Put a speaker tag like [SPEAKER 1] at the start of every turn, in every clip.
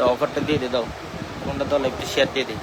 [SPEAKER 1] তো অফারটা দিয়ে দে দাও। কোনটা দল একটু শেয়ার দিয়ে দিই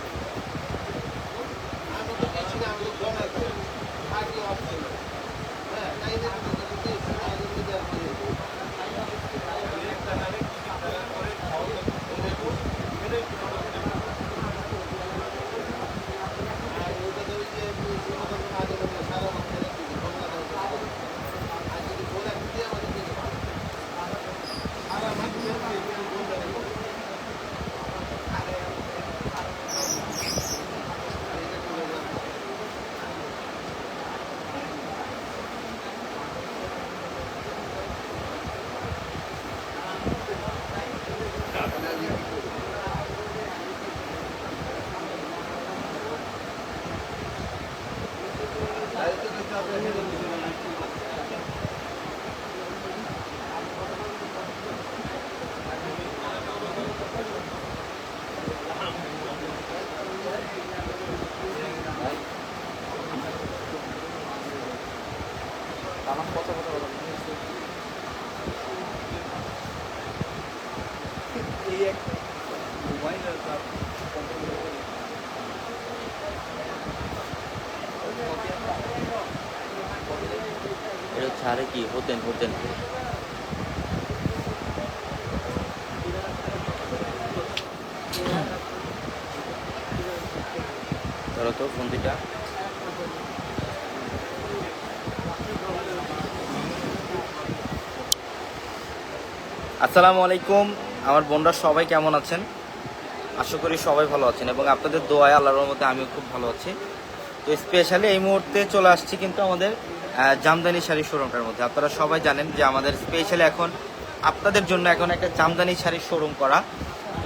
[SPEAKER 1] এটা ছাড়ে কি হতেন হতেন তো ফোন দুইটা আসসালামু আলাইকুম, আমার বোনরা সবাই কেমন আছেন? আশা করি সবাই ভালো আছেন এবং আপনাদের দোয়ায় আল্লাহর মধ্যে আমিও খুব ভালো আছি। তো স্পেশালি এই মুহূর্তে চলে আসছি কিন্তু আমাদের জামদানি শাড়ি শোরুমটার মধ্যে। আপনারা সবাই জানেন যে আমাদের স্পেশালি এখন আপনাদের জন্য এখন একটা জামদানি শাড়ির শোরুম করা,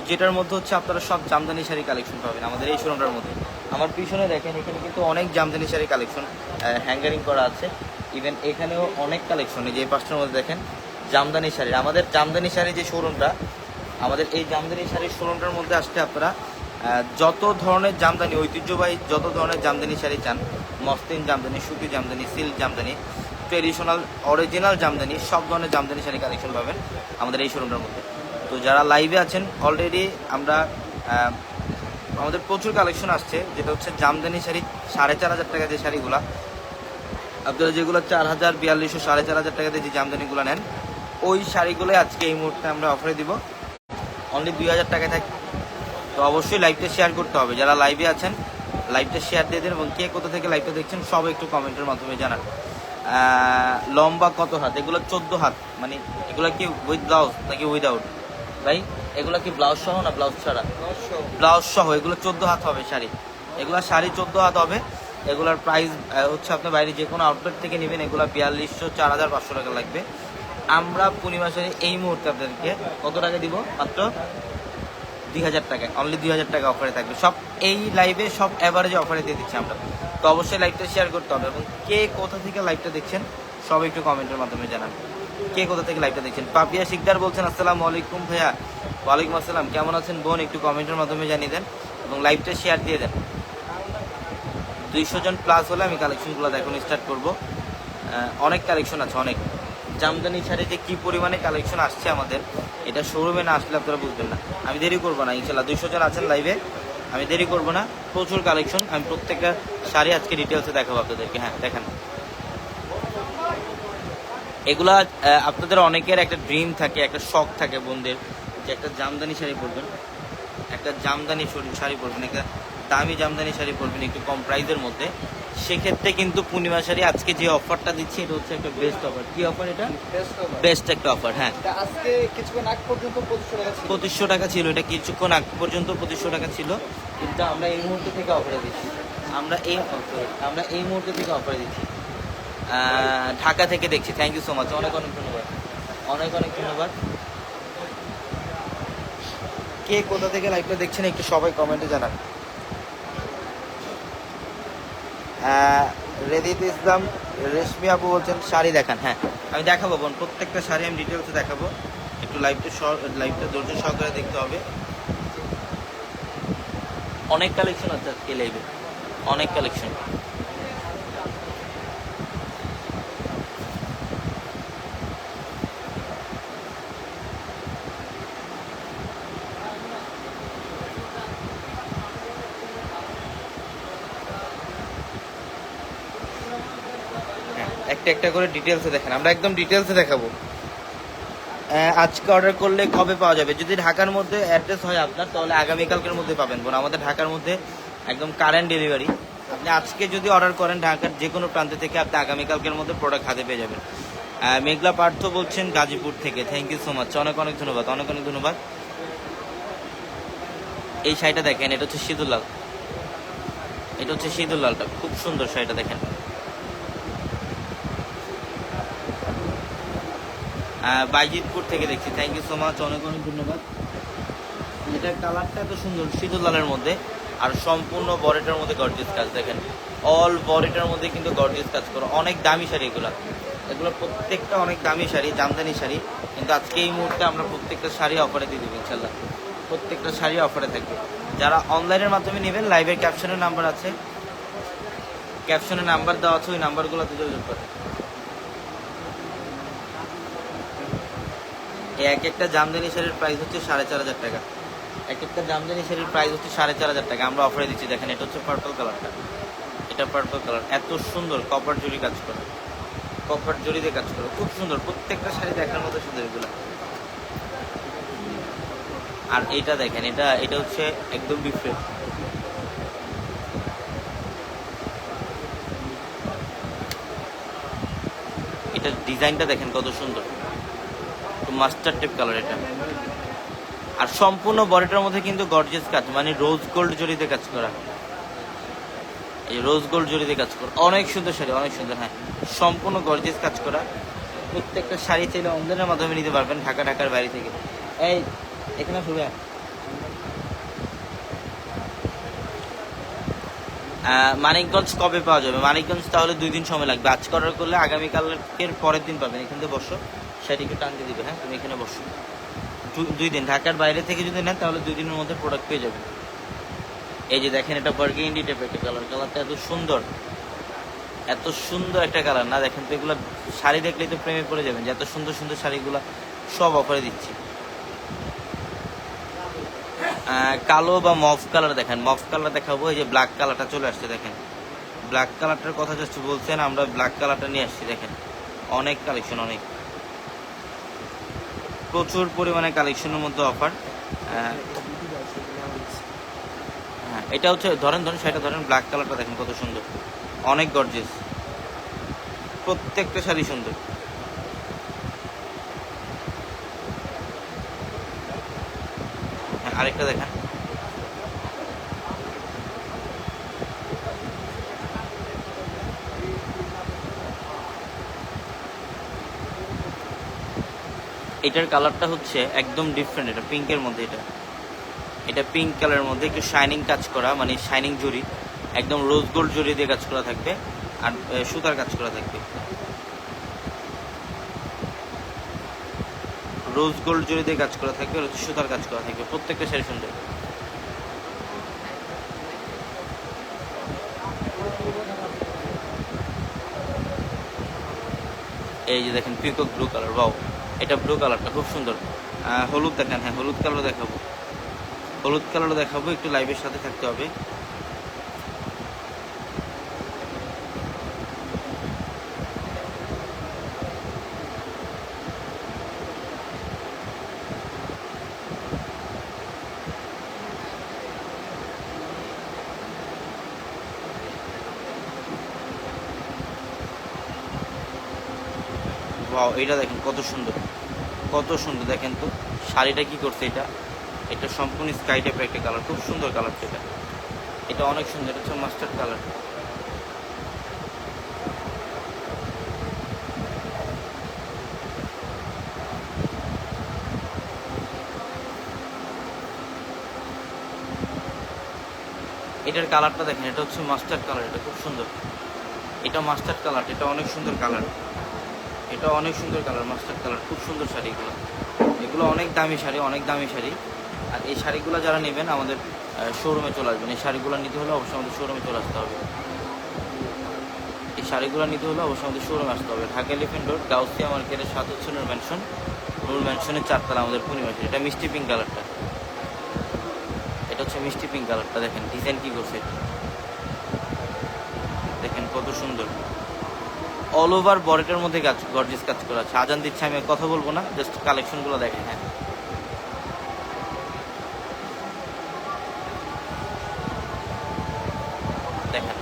[SPEAKER 1] যেটার মধ্যে হচ্ছে আপনারা সব জামদানি শাড়ি কালেকশন পাবেন আমাদের এই শোরুমটার মধ্যে। আমার পিছনে দেখেন, এখানে কিন্তু অনেক জামদানি শাড়ি কালেকশন হ্যাঙ্গারিং করা আছে। ইভেন এখানেও অনেক কালেকশন এই যে পাঁচটার মধ্যে দেখেন, জামদানি শাড়ির। আমাদের জামদানি শাড়ি যে শোরুমটা, আমাদের এই জামদানি শাড়ির শোরুমটার মধ্যে আসতে আপনারা যত ধরনের জামদানি, ঐতিহ্যবাহী যত ধরনের জামদানি শাড়ি চান মস্তিন জামদানি, সুতি jamdani silk jamdani traditional original jamdani, সব ধরনের জামদানি শাড়ি কালেকশন পাবেন আমাদের এই শোরুমটার মধ্যে। তো যারা লাইভে আছেন অলরেডি আমরা আমাদের প্রচুর কালেকশন আসছে, যেটা হচ্ছে জামদানি শাড়ি সাড়ে চার হাজার টাকা যে শাড়িগুলো। আপনারা যেগুলো চার হাজার, বিয়াল্লিশশো, সাড়ে চার হাজার টাকাতে যে জামদানিগুলো নেন, ওই শাড়িগুলোই আজকে এই মুহূর্তে আমরা অফারে দিব। অনলি দুই হাজার টাকায় থাকে তো অবশ্যই লাইভটা শেয়ার করতে হবে। যারা লাইভে আছেন লাইভটা শেয়ার দিয়ে দেন এবং কে কোথা থেকে লাইভটা দেখছেন, সব একটু কমেন্টের মাধ্যমে জানান। লম্বা কত হাত? এগুলো চোদ্দ হাত। মানে এগুলো কি উইথ ব্লাউজ নাকি উইদাউট ভাই, এগুলো কি ব্লাউজ সহ না ব্লাউজ ছাড়া? ব্লাউজ সহ, এগুলো চোদ্দ হাত হবে শাড়ি। এগুলো শাড়ি চোদ্দ হাত হবে। এগুলোর প্রাইস হচ্ছে আপনি বাইরে যে কোনো আউটলেট থেকে নেবেন, এগুলো বিয়াল্লিশশো, চার হাজার পাঁচশো টাকা লাগবে। আমরা পূর্ণিমা শাড়ি এই মুহূর্তে আপনাদেরকে কত টাকা দিব? মাত্র দুই হাজার টাকায় অনলি দুই হাজার টাকা অফারে থাকবে। সব এই লাইভে সব অ্যাভারেজে অফারে দিয়ে দিচ্ছি আমরা। তো অবশ্যই লাইভটা শেয়ার করতে হবে এবং কে কোথা থেকে লাইভটা দেখছেন সব একটু কমেন্টের মাধ্যমে জানান। কে কোথা থেকে লাইভটা দেখছেন? পাপিয়া শিকদার বলছেন, আসসালামু আলাইকুম ভাইয়া। ওয়ালাইকুম আসসালাম, কেমন আছেন বোন? একটু কমেন্টের মাধ্যমে জানিয়ে দেন এবং লাইভটা শেয়ার দিয়ে দেন। দুইশো জন প্লাস হলে আমি কালেকশনগুলো এখন স্টার্ট করব। অনেক কালেকশন আছে, অনেক। জামদানি শাড়ি যে কী পরিমাণে কালেকশন আসছে আমাদের, এটা শোরুমে না আসলে আপনারা বুঝবেন না। আমি দেরি করব না ইনশাল্লাহ দুইশো জন আছেন লাইভে আমি দেরি করব না। প্রচুর কালেকশন আমি প্রত্যেকটা শাড়ি আজকে ডিটেলসে দেখাবো আপনাদেরকে। হ্যাঁ দেখেন। এগুলা আপনাদের অনেকের একটা ড্রিম থাকে, একটা শখ থাকে বোনদের, যে একটা জামদানি শাড়ি পরবেন। একটা জামদানি শাড়ি পরবেন, একটা দামি জামদানি শাড়ি পরবেন, একটু কম প্রাইসের মধ্যে। সেক্ষেত্রে কিন্তু পূর্ণিমা শাড়ি আজকে যে অফারটা দিচ্ছি এটা হচ্ছে একটা বেস্ট অফার কি অফার এটা?
[SPEAKER 2] বেস্ট
[SPEAKER 1] একটা অফার হ্যাঁ।
[SPEAKER 2] আজকে কিছুক্ষণ আগ পর্যন্ত পঁচিশশো টাকা ছিল।
[SPEAKER 1] এটা কিছুক্ষণ আগ পর্যন্ত পঁচিশশো টাকা ছিল। কিন্তু আমরা এই মুহূর্তে থেকে অফারে দিচ্ছি। আমরা এই আমরা এই মুহূর্তে থেকে অফারে দিচ্ছি। ঢাকা থেকে দেখছি। থ্যাংক ইউ সো মাচ অনেক অনেক ধন্যবাদ। অনেক অনেক ধন্যবাদ। কে কোথা থেকে লাইভটা দেখছেন একটু সবাই কমেন্টে জানান। রেদিত ইসলাম, রেশমি আপু বলছেন, শাড়ি দেখান হ্যাঁ। আমি দেখাবো, বোন, প্রত্যেকটা শাড়ি আমি ডিটেলসে দেখাবো। একটু লাইভটা লাইভটা ধৈর্য সহকারে দেখতে হবে। অনেক কালেকশন আছে আজকে লাইভে অনেক কালেকশন হ্যাঁ, একটা করে ডিটেলসে দেখেন। আমরা একদম ডিটেলসে দেখাবো। আজকে অর্ডার করলে কবে পাওয়া যাবে? যদি ঢাকার মধ্যে অ্যাড্রেস হয় আপনার, তাহলে আগামীকালকের মধ্যে পাবেন বোন। আমাদের ঢাকার মধ্যে একদম কারেন্ট ডেলিভারি আপনি আজকে যদি অর্ডার করেন ঢাকার যে কোনো প্রান্ত থেকে, আপনি আগামীকালকের মধ্যে প্রোডাক্ট হাতে পেয়ে যাবেন। মেঘলা পার্থ বলছেন গাজীপুর থেকে। থ্যাংক ইউ সো মাচ অনেক অনেক ধন্যবাদ, অনেক অনেক ধন্যবাদ। এই শাড়িটা দেখেন, এটা হচ্ছে সিঁদুর লাল। এটা হচ্ছে সিঁদুর লালটা। খুব সুন্দর শাড়িটা দেখেন। বাইজিতপুর থেকে দেখছি। থ্যাংক ইউ সো মাচ অনেক অনেক ধন্যবাদ। এটার কালারটা এত সুন্দর শীতল লালের মধ্যে। আর সম্পূর্ণ বডিটার মধ্যে গর্জিয়াস কাজ, দেখেন। অল বডিটার মধ্যে কিন্তু গর্জিয়াস কাজ করো। অনেক দামি শাড়ি এগুলো। এগুলো প্রত্যেকটা অনেক দামি শাড়ি, জামদানি শাড়ি। কিন্তু আজকে এই মুহূর্তে আমরা প্রত্যেকটা শাড়ি অফারে দিয়ে দেবো ইনশাল্লাহ প্রত্যেকটা শাড়ি অফারে থাকবে। যারা অনলাইনের মাধ্যমে নেবেন লাইভের ক্যাপশনের নাম্বার আছে। ক্যাপশনের নাম্বার দেওয়া আছে, ওই নাম্বারগুলোতে যোগাযোগ করে এক একটা জামদানি শাড়ির প্রাইস হচ্ছে সাড়ে চার হাজার টাকা। এক একটা জামদানি শাড়ির প্রাইস হচ্ছে সাড়ে চার হাজার টাকা। আমরা অফারে দিচ্ছি, দেখেন, এটা হচ্ছে পার্পল কালারটা এটা পার্পল কালার এত সুন্দর কপার জরি কাজ করে। কপার জরিতে কাজ করে। খুব সুন্দর, প্রত্যেকটা শাড়ি দেখার মতো সুন্দর এগুলো। আর এটা দেখেন, এটা এটা হচ্ছে একদম ডিফারেন্ট এটার ডিজাইনটা দেখেন কত সুন্দর। মাস্টার টেপ কালার এটা। আর সম্পূর্ণ বডিটার মধ্যে কিন্তু গর্জিয়াস কাজ মানে রোজ গোল্ড জড়িতে কাজ করা। এই রোজ গোল্ড জড়িতে কাজ করা। অনেক সুন্দর শাড়ি, অনেক সুন্দর হ্যাঁ। সম্পূর্ণ গর্জেস কাজ করা। প্রত্যেকটা শাড়ি চাইলে অনলাইনের মাধ্যমে নিতে পারবেন, ঢাকা, ঢাকার বাইরে থেকে। এই, এখানে শুরু মানিকগঞ্জ কবে পাওয়া যাবে? মানিকগঞ্জ তাহলে দুই দিন সময় লাগবে। আজকে অর্ডার করলে আগামীকালের পরের দিন পাবেন। এখান থেকে বসো। একটু টান দিয়ে দিবে হ্যাঁ? তুমি এখানে বসো। দুই দিন, ঢাকার বাইরে থেকে যদি নেন, তাহলে দুই দিনের মধ্যে প্রোডাক্ট পেয়ে যাবেন। এই যে দেখেন, এটা বার্গেন্ডি টাইপের একটা কালার কালারটা এত সুন্দর। এত সুন্দর একটা কালার না, দেখেন তো এগুলো শাড়ি দেখলেই তো প্রেমে পড়ে যাবেন যে এত সুন্দর সুন্দর শাড়িগুলো সব অফারে দিচ্ছি। কালো বা মফ কালার দেখেন। মফ কালার দেখাবো, এই যে ব্ল্যাক কালারটা চলে আসছে, দেখেন। ব্ল্যাক কালারটার কথা জাস্ট বলছেন, আমরা ব্ল্যাক কালারটা নিয়ে আসছি, দেখেন। অনেক কালেকশন অনেক। প্রচুর পরিমাণে কালেকশনের মধ্যে অফার হ্যাঁ। এটা হচ্ছে, ধরেন ধরেন সেটা ধরেন ব্ল্যাক কালারটা দেখেন কত সুন্দর। অনেক গর্জেস প্রত্যেকটা শাড়ি সুন্দর। হ্যাঁ আরেকটা দেখেন। এটার কালারটা হচ্ছে একদম ডিফারেন্ট এটা পিঙ্কের মধ্যে এটা। এটা পিঙ্ক কালারের মধ্যে একটু শাইনিং কাজ করা মানে শাইনিং জরি, একদম রোজ গোল্ড জরি দিয়ে কাজ করা থাকবে, আর সুতার কাজ করা থাকবে। রোজ গোল্ড জড়ি দিয়ে কাজ করা থাকবে সুতার কাজ করা থাকবে, প্রত্যেকটা শাড়ি সুন্দর। এই যে দেখেন পিকক ব্লু কালার বাও এটা ব্লু কালারটা খুব সুন্দর। হলুদ দেখেন হ্যাঁ হলুদ কালারও দেখাবো। হলুদ কালারও দেখাবো, একটু লাইভের সাথে থাকতে হবে। ওয়াও এটা দেখেন, কত সুন্দর। কত সুন্দর, দেখেন তো। শাড়িটা কি করছে এটা? এটা সম্পূর্ণ স্কাই টাইপের একটা কালার খুব সুন্দর কালার এটা। এটা অনেক সুন্দর, এটা হচ্ছে মাস্টার্ড কালার এটার কালারটা দেখেন, এটা হচ্ছে মাস্টার্ড কালার এটা খুব সুন্দর। এটা মাস্টার্ড কালার এটা অনেক সুন্দর কালার এটা অনেক সুন্দর কালার মাস্টার কালার খুব সুন্দর শাড়িগুলো এগুলো। অনেক দামি শাড়ি, অনেক দামি শাড়ি। আর এই শাড়িগুলো যারা নেবেন আমাদের শোরুমে চলে আসবেন। এই শাড়িগুলো নিতে হলে অবশ্যই আমাদের শোরুমে চলে আসতে হবে। এই শাড়িগুলো নিতে হলে অবশ্যই আমাদের শোরুমে আসতে হবে। ঢাকা এলিফেন্ট রোড গাউসিয়া মার্কেটের সাত হচ্ছে ম্যানশন নূর ম্যানশনের চারতলা আমাদের পূর্ণিমা। এটা মিষ্টি পিঙ্ক কালারটা এটা হচ্ছে মিষ্টি পিঙ্ক কালারটা দেখেন ডিজাইন কি করছে দেখেন কত সুন্দর। অল ওভার বডিটার মধ্যে কাজ গর্জিস কাজ করা আছে। আজান দিচ্ছে, আমি কথা বলব না জাস্ট কালেকশনগুলো দেখেন হ্যাঁ। দেখেন।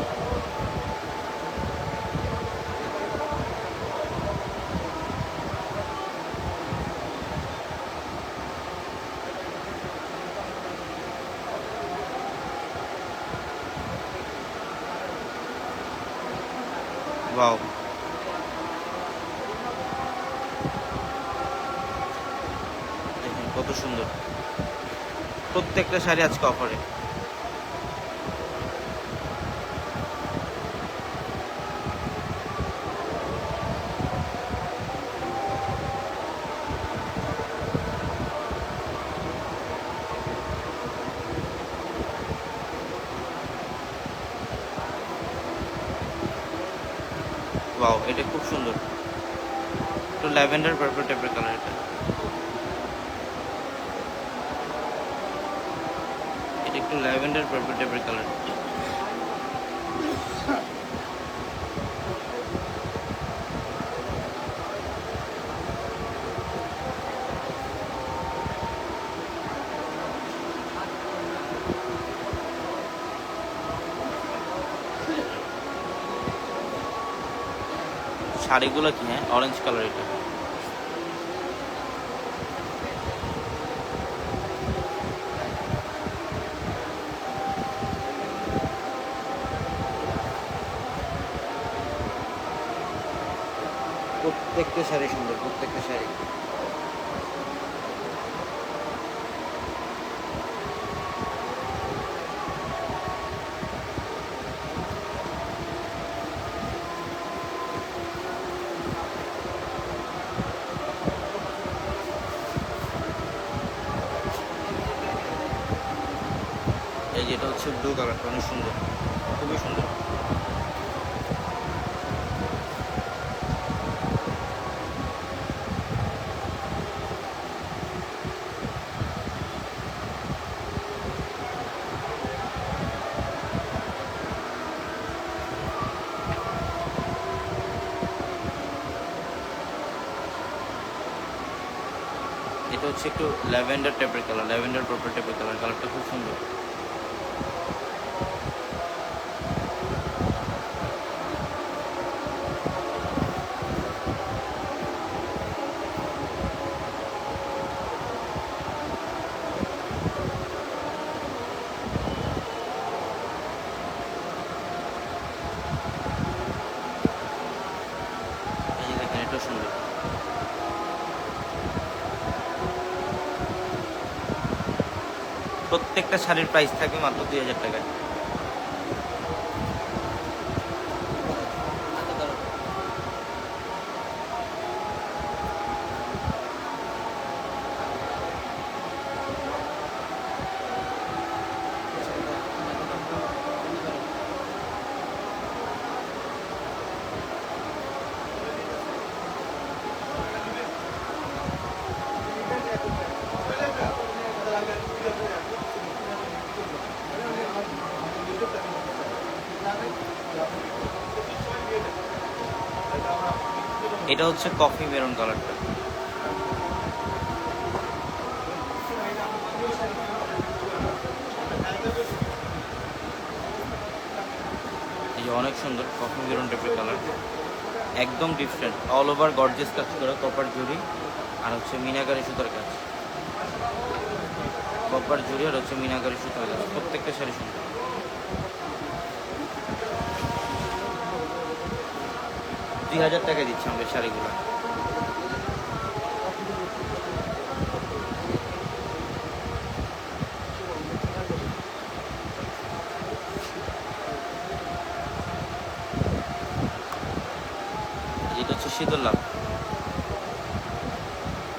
[SPEAKER 1] ওয়াও দেখেন কত সুন্দর। প্রত্যেকটা শাড়ি আজকে অফারে এটা খুব সুন্দর। একটু ল্যাভেন্ডার পার্পল টাইপের কালার এটা এটা একটু ল্যাভেন্ডার পার্পল টাইপের কালার। শাড়িগুলো কি হ্যাঁ? অরেঞ্জ কালার এটা প্রত্যেকটা শাড়ি সুন্দর প্রত্যেকটা শাড়ি হচ্ছে ব্লু কালারটা অনেক সুন্দর। খুবই সুন্দর। এটা হচ্ছে একটু ল্যাভেন্ডার টাইপের কালার ল্যাভেন্ডার পার্পল টাইপের কালার কালারটা খুব সুন্দর এই যে দেখেন এটা সুন্দর প্রত্যেকটা শাড়ির প্রাইস থাকবে মাত্র দুই হাজার টাকায়। এটা হচ্ছে কফি মেরুন কালারটা। অনেক সুন্দর কফি মেরুন টাইপের কালার। একদম ডিফারেন্ট অল ওভার গর্জেস কাজ করা কপার জুড়ি আর হচ্ছে মিনাকারি সুতার কাজ। কপার জুড়ি আর হচ্ছে মিনাকারি সুতার কাজ। প্রত্যেকটা শাড়ি সুন্দর। দুই হাজার টাকা দিচ্ছি এই শাড়িগুলো। এটা হচ্ছে শীতল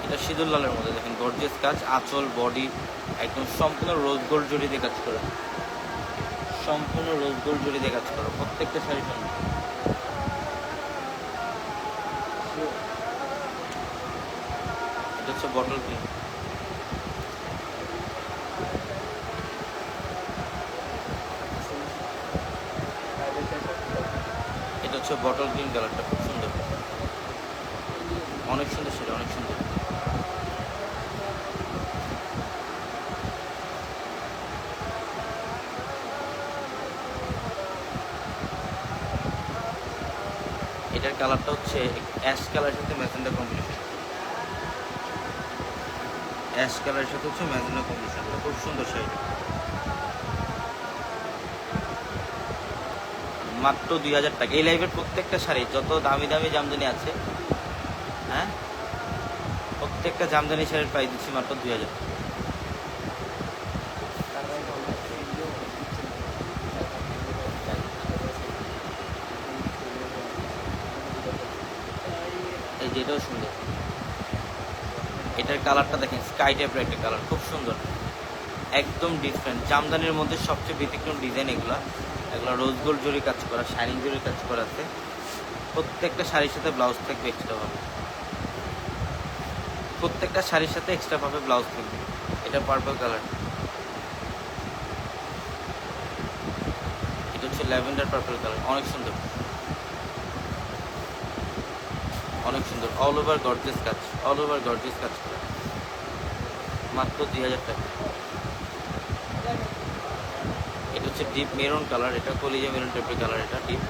[SPEAKER 1] এটা শীতল লালের মধ্যে দেখেন গর্জিয়াস কাজ, আঁচল বডি একদম সম্পূর্ণ রোজ গোল্ড জড়ি কাজ করা। সম্পূর্ণ রোজ গোল্ড জড়ি কাজ করা, প্রত্যেকটা শাড়ি বটল গ্রিন এটা হচ্ছে বটল গ্রিন কালারটা খুব সুন্দর। অনেক সুন্দর সেটা, অনেক সুন্দর। এটার কালারটা হচ্ছে অ্যাশ কালারের সাথে ম্যাজেন্ডা কম্বিনেশন অ্যাশ কালারের সাথে হচ্ছে ম্যাজেন্ডা কম্বিনেশন। খুব সুন্দর শাড়িটা মাত্র দুই হাজার টাকা। এই লাইভের প্রত্যেকটা শাড়ি, যত দামি দামি জামদানি আছে হ্যাঁ? প্রত্যেকটা জামদানি শাড়ির প্রাইস দিচ্ছি মাত্র দুই হাজার এই যেটাও সুন্দর। এটার কালারটা দেখেন স্কাই টাইপের একটা কালার, খুব সুন্দর। একদম ডিফারেন্ট জামদানির মধ্যে সবচেয়ে ব্যতিক্রম ডিজাইন এগুলো। এগুলো রোজ গোল্ড জরি কাজ করা শাইনিং জরি কাজ করা আছে। প্রত্যেকটা শাড়ির সাথে ব্লাউজ থাকবে এক্সট্রা ভাবে। প্রত্যেকটা শাড়ির সাথে এক্সট্রা ভাবে ব্লাউজ থাকবে। এটা পার্পল কালার এটা হচ্ছে ল্যাভেন্ডার পার্পল কালার অনেক সুন্দর। অনেক সুন্দর। অল ওভার গর্জেস কাজ। অল ওভার গর্জেস কাজ করা। মাত্র দুই হাজার টাকা। এটা হচ্ছে ডিপ মেরুন কালার এটা কলিজা মেরুন টাইপের কালার এটা ডিপ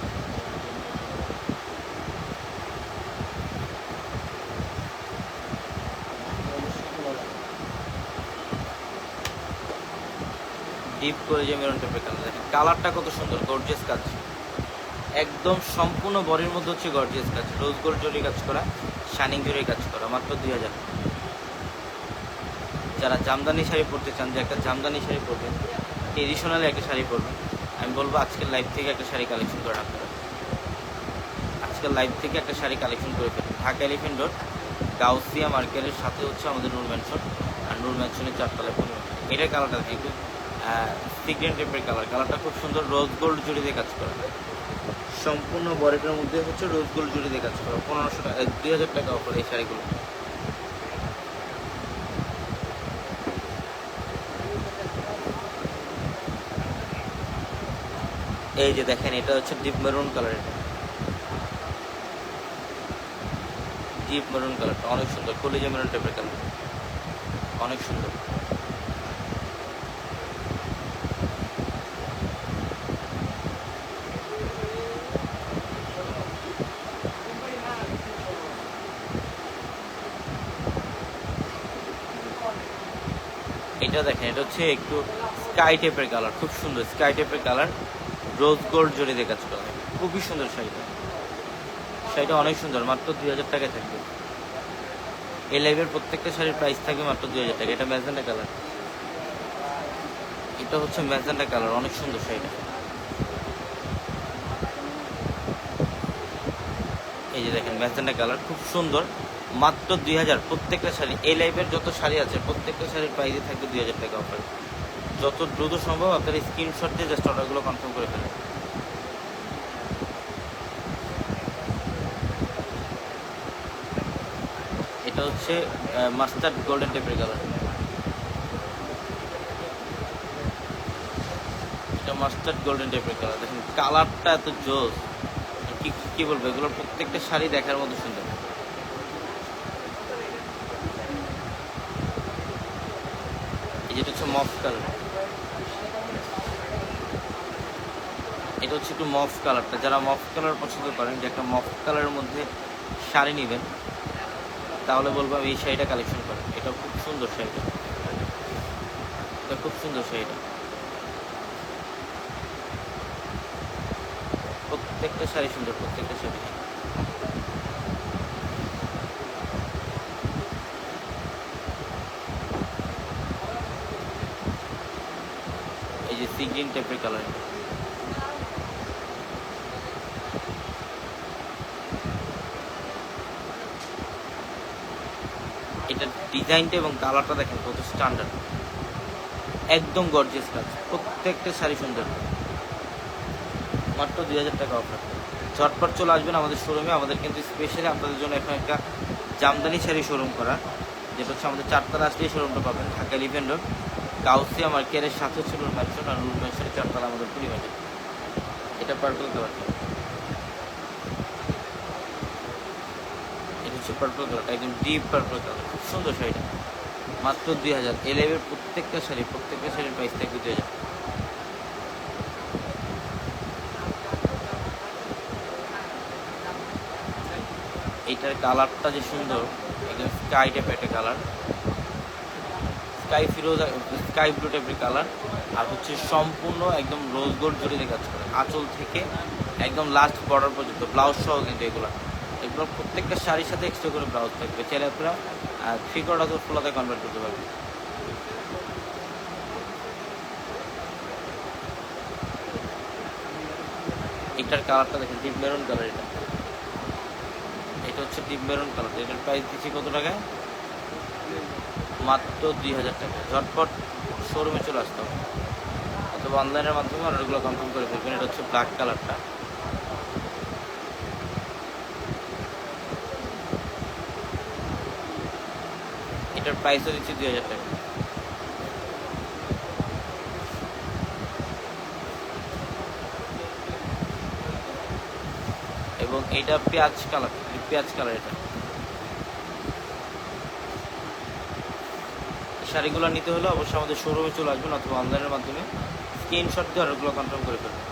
[SPEAKER 1] ডিপ কলিজা মেরুন টাইপের কালার দেখেন। কালারটা কত সুন্দর গর্জিয়াস কাজ। একদম সম্পূর্ণ বডির মধ্যে হচ্ছে গর্জিয়াস কাজ। রোজ গোল্ড জরি কাজ করা শাইনিং জরি কাজ করা, মাত্র দুই হাজার। যারা জামদানি শাড়ি পরতে চান, যে একটা জামদানি শাড়ি পরবেন ট্রেডিশনালি একটা শাড়ি পরবেন, আমি বলব আজকের লাইভ থেকে একটা শাড়ি কালেকশন করে হবে। আজকের লাইভ থেকে একটা শাড়ি কালেকশন করে ফেলুন। ঢাকা এলিফেন্ট রোড গাউসিয়া মার্কেটের সাথে হচ্ছে আমাদের নূর ম্যানশন আর নূর ম্যানশনের চারতলায় পড়বে এটার কালারটা একটু সিগ্রেন টাইপের কালার কালারটা খুব সুন্দর রোজ গোল্ড জুড়ি দিয়ে কাজ করা। সম্পূর্ণ বডিটার মধ্যে হচ্ছে রোজ গোল্ড জুড়ি দিয়ে কাজ করা। পনেরোশো টাকা, দুই হাজার টাকা অফার এই শাড়িগুলো। এই যে দেখেন, এটা হচ্ছে ডিপ মেরুন কালার এটা। ডিপ মেরুন কালারটা অনেক সুন্দর। কলিজা মেরুন টাইপের কালার অনেক সুন্দর। এটা দেখেন, এটা হচ্ছে একটু স্কাই টাইপের কালার খুব সুন্দর স্কাই টাইপের কালার রোজ গোল্ড জড়ি কাজ খুবই সুন্দর শাড়িটা। শাড়িটা অনেক সুন্দর, মাত্র দুই হাজার টাকায় থাকবে। এই লাইভের প্রত্যেকটা শাড়ির প্রাইস থাকবে মাত্র দুই হাজার টাকা। এটা ম্যাজেন্ডা কালার। এটা হচ্ছে ম্যাজেন্ডা কালার, অনেক সুন্দর শাড়িটা। এই যে দেখেন ম্যাজেন্ডা কালার, খুব সুন্দর। মাত্র দুই হাজার। প্রত্যেকটা শাড়ি, এই লাইভের যত শাড়ি আছে, প্রত্যেকটা শাড়ির প্রাইসে থাকবে দুই হাজার টাকা অফার যত দ্রুত সম্ভব আপনার স্ক্রিনশট দিয়ে জাস্ট অর্ডারগুলো কনফার্ম করে ফেলেন। এটা হচ্ছে মাস্টার্ড গোল্ডেন টেপের কালার এটা মাস্টার্ড গোল্ডেন টেপের কালার দেখেন কালারটা এত জোস। কি কি বলব এগুলো প্রত্যেকটা শাড়ি দেখার মতো সুন্দর। এই যেটা হচ্ছে মফ কালার এটা হচ্ছে একটু মফ কালারটা। যারা মফ কালার পছন্দ করেন, যে একটা মফ কালারের মধ্যে শাড়ি নেবেন, তাহলে বলব আমি এই শাড়িটা কালেকশন করেন এটা খুব সুন্দর শাড়িটা। এটা খুব সুন্দর শাড়িটা। প্রত্যেকটা শাড়ি সুন্দর, প্রত্যেকটা শাড়ি। এই যে সি টাইপের কালার এটা ডিজাইনটা এবং কালারটা দেখেন কত স্ট্যান্ডার্ড একদম গর্জিয়াস কাজ, প্রত্যেকটা শাড়ি সুন্দর। মাত্র দুই হাজার টাকা অফার ঝটপট চলে আসবেন আমাদের শোরুমে আমাদের কিন্তু স্পেশালি আপনাদের জন্য এখন একটা জামদানি শাড়ি শোরুম করা, যেটা হচ্ছে আমাদের চারতলা আসলেই শোরুমটা পাবেন, ঢাকা লিভেন রোড কাউসিয়া মার্কেটের সাথে হচ্ছে রুল আর রুল ম্যানশনের চারতলা আমাদের পরিমাণে এটা পার্পল কালার এটা হচ্ছে পার্পল কালারটা একদম ডিপ পার্পল কালার খুব সুন্দর শাড়িটা। মাত্র দুই হাজার। এলেভের প্রত্যেকটা শাড়ি, প্রত্যেকটা শাড়ির প্রাইস থাকবে দুই হাজার। এইটার কালারটা যে সুন্দর, একদম স্কাই টাইপের একটা কালার স্কাই ফিরোজা স্কাই ব্লু টাইপের কালার আর হচ্ছে সম্পূর্ণ একদম রোজ গোল্ড জড়িয়ে কাজ করে আঁচল থেকে একদম লাস্ট বর্ডার পর্যন্ত ব্লাউজ সহ কিন্তু এগুলো। এগুলো প্রত্যেকটা শাড়ির সাথে এক্সট্রা করে ব্লাউজ থাকবে। চাইলে আপনারা থ্রি কোয়ার্টার ফুলাতে কনভার্ট করতে পারবেন। এটার কালারটা দেখেন ডিপ মেরুন কালার এটা। এটা হচ্ছে ডিপ মেরুন কালার এটার প্রাইস দিচ্ছি কত টাকায়? মাত্র দুই হাজার টাকা। ঝটপট শোরুমে চলে আসতে হবে। অথবা অনলাইনের মাধ্যমে অর্ডারগুলো কনফার্ম করে ফেলবেন। এটা হচ্ছে ব্ল্যাক কালারটা এটার প্রাইসও দিচ্ছি দুই হাজার টাকা। এবং এটা পেঁয়াজ কালার পেঁয়াজ কালার এটা। শাড়িগুলো নিতে হলে অবশ্যই আমাদের শোরুমে চলে আসবেন অথবা অনলাইনের মাধ্যমে। স্ক্রিনশট দিয়ে অর্ডারগুলো কনফার্ম করে ফেলবেন।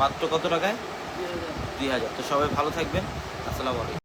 [SPEAKER 1] মাত্র কত টাকায়? দুই হাজার। তো সবাই ভালো থাকবেন। আসসালামু আলাইকুম।